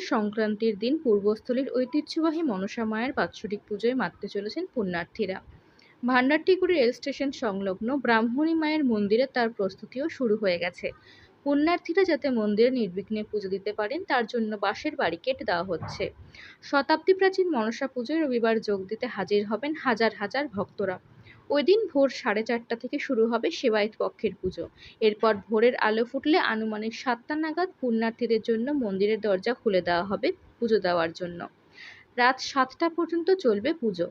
সংক্রান্তির দিন পূর্বস্থলীর ঐতিহ্যবাহী মনসা মায়ের বাৎসরিক পুজোয় মাততে চলেছেন পুণ্যার্থীরা। ভান্ডারটিগুড়ি রেল স্টেশন সংলগ্ন ব্রাহ্মণী মায়ের মন্দিরে তার প্রস্তুতিও শুরু হয়ে গেছে। পুণ্যার্থীরা যাতে মন্দিরে নির্বিঘ্নে পুজো দিতে পারেন, তার জন্য বাঁশের ব্যারিকেড দেওয়া হচ্ছে। শতাব্দী প্রাচীন মনসা পুজোয় রবিবার যোগ দিতে হাজির হবেন হাজার হাজার ভক্তরা। ওই দিন ভোর সাড়ে চারটা থেকে শুরু হবে সেবায়ত পক্ষের পুজো। এরপর ভোরের আলো ফুটলে আনুমানিক সাতটা নাগাদ পুণ্যার্থীদের জন্য মন্দিরের দরজা খুলে দেওয়া হবে পুজো দেওয়ার জন্য। রাত সাতটা পর্যন্ত চলবে পুজো।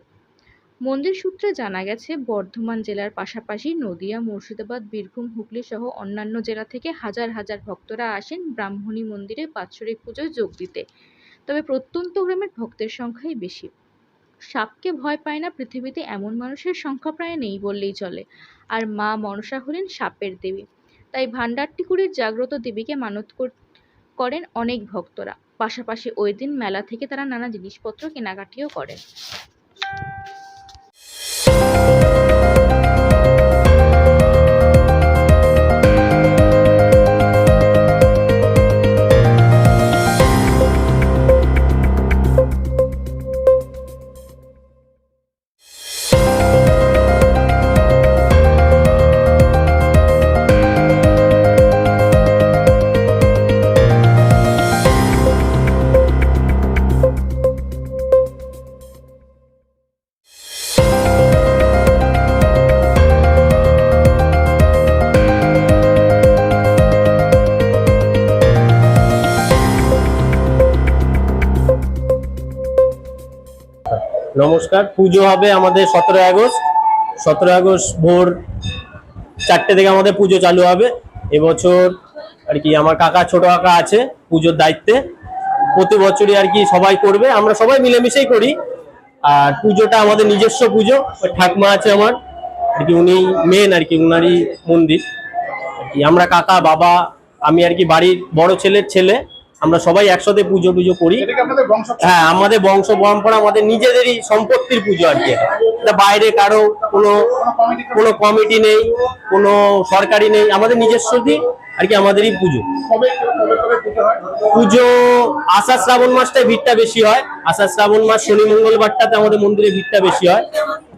মন্দির সূত্রে জানা গেছে, বর্ধমান জেলার পাশাপাশি নদিয়া, মুর্শিদাবাদ, বীরভূম, হুগলি সহ অন্যান্য জেলা থেকে হাজার হাজার ভক্তরা আসেন ব্রাহ্মণী মন্দিরে বাৎসরিক পুজোয় যোগ দিতে। তবে প্রত্যন্ত গ্রামের ভক্তের সংখ্যাই বেশি। সাপকে ভয় পায় না, পৃথিবীতে এমন মানুষের সংখ্যা প্রায় নেই বললেই চলে। আর মা মনসা হলেন সাপের দেবী। তাই ভান্ডারটিকুড়ির জাগ্রত দেবীকে মানত কর- করেন অনেক ভক্তরা। পাশাপাশি ওই দিন মেলা থেকে তারা নানা জিনিসপত্র কেনাকাটিও করেন। নমস্কার। পুজো হবে আমাদের সতেরোই আগস্ট। সতেরোই আগস্ট ভোর চারটে থেকে আমাদের পুজো চালু হবে। এবছর আর কি আমার কাকা, ছোট কাকা আছে পুজোর দায়িত্বে। প্রতি বছরই আর কি সবাই করবে। আমরা সবাই মিলেমিশেই করি। আর পুজোটা আমাদের নিজস্ব পুজো। ঠাকমা আছে আমার। আর কি উনি মেন আর কি, উনারই মন্দির। আমরা কাকা, বাবা, আমি আর কি বাড়ির বড় ছেলের ছেলে। আমরা সবাই একসাথে পুজো পুজো করি। হ্যাঁ আমাদের বংশ পরম্পরা আমাদের নিজেদেরই সম্পত্তির পুজো আর কি। বাইরে কারও কোনো কোনো কমিটি নেই কোনো সরকারি নেই আমাদের নিজস্বই আর কি আমাদেরই পুজো। পুজো আষাঢ় শ্রাবণ মাসটায় ভিড়টা বেশি হয়। আষাঢ় শ্রাবণ মাস শনি মঙ্গলবারটাতে আমাদের মন্দিরে ভিড়টা বেশি হয়।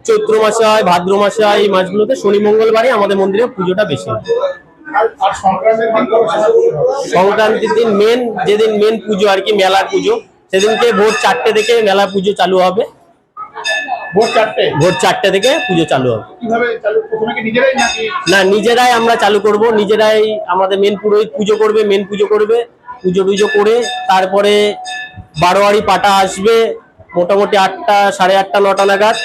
চৈত্র মাসে হয় ভাদ্র মাসে হয় এই মাসগুলোতে শনি মঙ্গলবারই আমাদের মন্দিরে পুজোটা বেশি হয়। সংক্রান্তির দিন মেন যেদিন মেন পুজো আর কি মেলার পুজো সেদিনকে ভোর চারটে থেকে মেলা পুজো চালু হবে। ভোর চারটে? ভোর চারটে থেকে পুজো চালু হবে। না নিজেরাই আমরা চালু করব। নিজেরাই আমাদের মেন পুরোহিত পুজো করবে মেন পুজো করবে। পুজো টুজো করে তারপরে বারোয়ারি পাটা আসবে মোটামুটি আটটা সাড়ে আটটা নটা নাগাদ।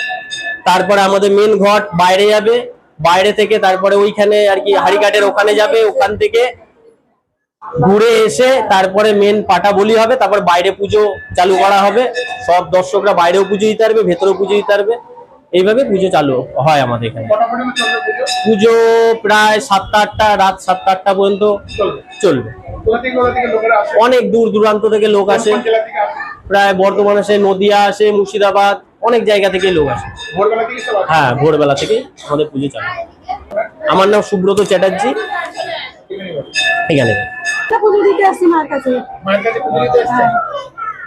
তারপরে আমাদের মেন ঘট বাইরে যাবে। বাইরে থেকে তারপরে ওইখানে আর কি হাড়িঘাটের ওখানে যাবে ওখান থেকে ঘুরে এসে তারপরে মেন পাটা বলি হবে তারপর বাইরে পুজো চালু করা হবে। সব দর্শকরা বাইরেও পুজো দিতে পারবে ভেতরেও পুজো দিতে পারবে। এইভাবে পুজো চালু হয় আমাদের এখানে। পুজো প্রায় সাতটা আটটা রাত সাতটা আটটা পর্যন্ত চলবে। অনেক দূর দূরান্ত থেকে লোক আসে? প্রায় বর্ধমান আসে নদিয়া আসে মুর্শিদাবাদ অনেক জায়গা থেকে লোক আসে। হ্যাঁ ভোরবেলা থেকে আমাদের পুজো চালু আমার নাম সুব্রত চ্যাটার্জি। এখানে। পুজো দিতে আসছি মার কাছে। মায়ের কাছে পুজো দিতে এসছেন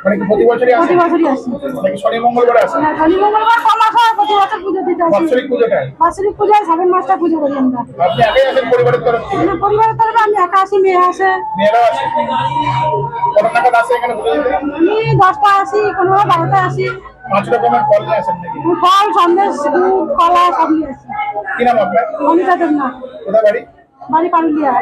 মানে কি প্রতি বছরই আসে? প্রতি বছরই আসি। নাকি শনি মঙ্গলবার আসে? না, শনি মঙ্গলবার কম হয় প্রতি বছর পুজো দিতে আসি। বাৎসরিক পুজোটায়? বাৎসরিক পূজায় শ্রাবণ মাসটা পুজো করি আমরা। আপনি একাই আসেন পরিবারের তরফ থেকে? মানে পরিবারের তরফে আমি একা আসি মেয়ে আসে। এখানে পুজো দিতে? আমি দশটা আসি কোনো বারোটা আসি। পাঁচ রকমের ফল নিয়ে আসেন নাকি? ফল সন্দেশ দুধ কলা সব নিয়ে আসি। কি নাম আপনার? অনিতা দেবনাথ। কোথায় বাড়ি? বাড়ি পারুলিয়া।